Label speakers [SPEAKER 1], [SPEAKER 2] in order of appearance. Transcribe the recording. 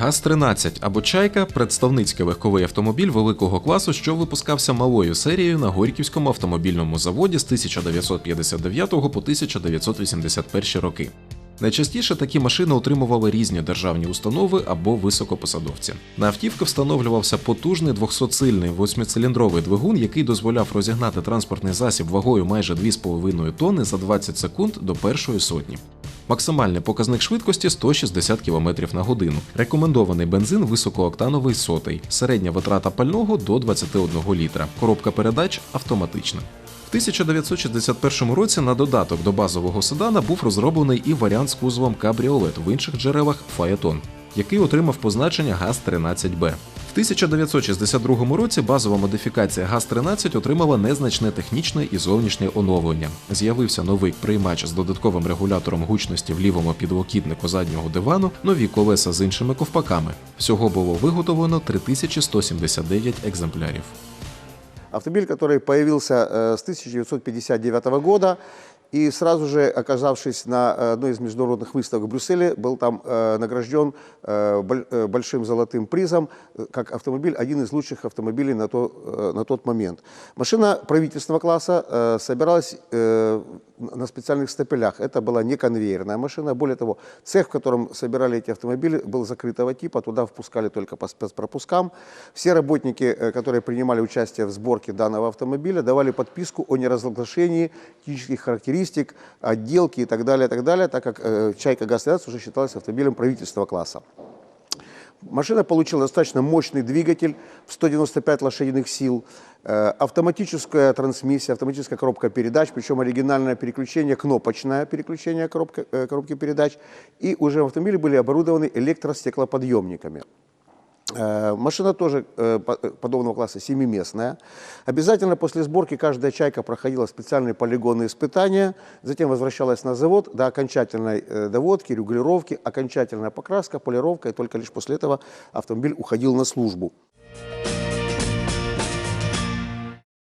[SPEAKER 1] ГАЗ-13 або Чайка представницький легковий автомобіль великого класу, що випускався малою серією на Горьківському автомобільному заводі з 1959 по 1981 роки. Найчастіше такі машини отримували різні державні установи або високопосадовці. На автівку встановлювався потужний 200-сильний восьмициліндровий двигун, який дозволяв розігнати транспортний засіб вагою майже 2,5 тонни за 20 секунд до першої сотні. Максимальний показник швидкості 160 км на годину. Рекомендований бензин високооктановий сотий. Середня витрата пального до 21 літра. Коробка передач автоматична. В 1961 році на додаток до базового седана був розроблений і варіант з кузовом кабріолет в інших джерелах Фаетон, який отримав позначення ГАЗ-13Б. В 1962 році базова модифікація ГАЗ-13 отримала незначне технічне і зовнішнє оновлення. З'явився новий приймач з додатковим регулятором гучності в лівому підлокітнику заднього дивану, нові колеса з іншими ковпаками. Всього було виготовлено 3179 екземплярів.
[SPEAKER 2] Автомобиль, который появился с 1959 года и сразу же, оказавшись на э, одной из международных выставок в Брюсселе, был там э, награжден э, боль- э, большим золотым призом э, как автомобиль, один из лучших автомобилей на, то, э, на тот момент. Машина правительственного класса э, собиралась э, на специальных стапелях. Это была не конвейерная машина. Более того, цех, в котором собирали эти автомобили, был закрытого типа. Туда впускали только по спецпропускам. Все работники, э, которые принимали участие в сборке данного автомобиля, давали подписку о неразглашении технических характеристик, отделки и так далее, так далее, так как э, «Чайка ГАЗ-13» уже считалась автомобилем правительственного класса. Машина получила достаточно мощный двигатель в 195 лошадиных сил, автоматическая трансмиссия, автоматическая коробка передач, причем оригинальное переключение, кнопочное переключение коробка- э, коробки передач. И уже автомобили были оборудованы электростеклоподъемниками. Э, Машина тоже э, по- э, подобного класса семиместная. Обязательно после сборки каждая чайка проходила специальные полигонные испытания, затем возвращалась на завод до окончательной э, доводки, регулировки, окончательная покраска, полировка, и только лишь после этого автомобиль уходил на службу.